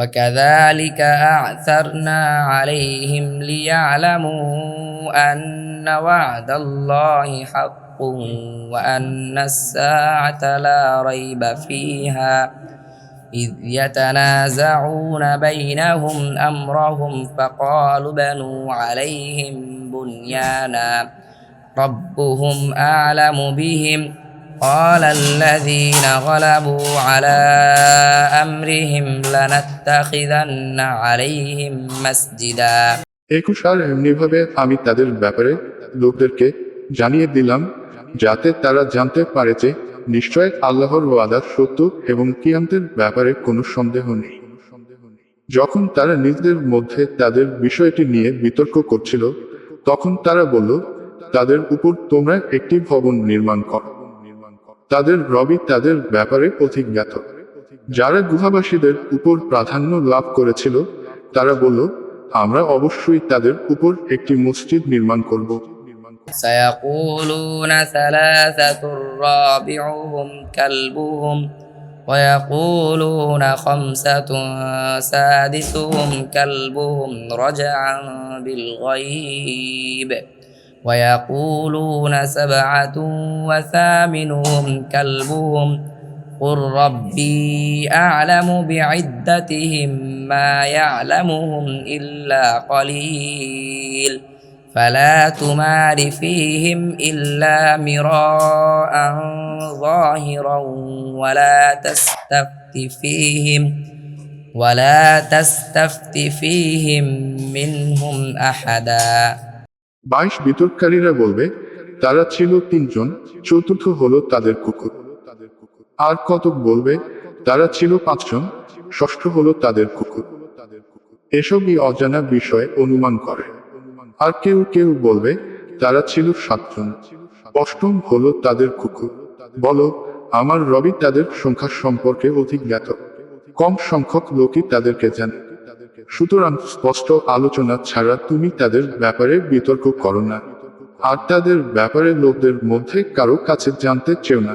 وكذلك أعثرنا عليهم ليعلموا أن وعد الله حق وأن الساعة لا ريب فيها. إذ يتنازعون بينهم أمرهم فقالوا بنوا عليهم بنيانا. ربهم أعلم بهم. قال الذين غلبوا على أمرهم لنتخذن عليهم مسجدا একুশ আর এমনিভাবে আমি তাদের ব্যাপারে লোকদেরকে জানিয়ে দিলাম যাতে তারা জানতে পারে যে নিশ্চয় আল্লাহর ওয়াদা সত্য এবং কিয়ামতের ব্যাপারে কোনো সন্দেহ নেই যখন তারা নিজেদের মধ্যে তাদের বিষয়টি নিয়ে বিতর্ক করছিল তখন তারা বলল তাদের উপর তোমরা একটি ভবন নির্মাণ করো তাদের রবি তাদের ব্যাপারে অধিক জ্ঞাত যারা গুহাবাসীদের উপর প্রাধান্য লাভ করেছিল তারা বলল আমরা অবশ্যই তাদের উপর একটি মসজিদ নির্মাণ করব سيقولون ثلاثة رابعهم كلبهم ويقولون خمسة سادسهم كلبهم رجعا بالغيب ويقولون سبعة وثامنهم كلبهم قل ربي أعلم بعدتهم ما يعلمهم إلا قليل فلا تمار فيهم إلا مراء ظاهرا ولا تستفت فيهم ولا تستفت فيهم منهم أحدا বাইশ বিতর্ককারীরা বলবে, তারা ছিল তিনজন, চতুর্থ হলো তাদের কুকুর। আর কতক বলবে, তারা ছিল পাঁচজন, ষষ্ঠ হলো তাদের কুকুর। এসবই অজানা বিষয়ে অনুমান করে। আর কেউ কেউ বলবে, তারা ছিল সাতজন, অষ্টম হলো তাদের কুকুর। বলো, আমার রবি তাদের সংখ্যা সম্পর্কে অধিক জ্ঞাত? কম সংখ্যক লোকই তাদেরকে জানে। সুতরাং স্পষ্ট আলোচনা ছাড়া তুমি তাদের ব্যাপারে বিতর্ক করো না। আর তাদের ব্যাপারে লোকদের মধ্যে কারও কাছে জানতে চেও না।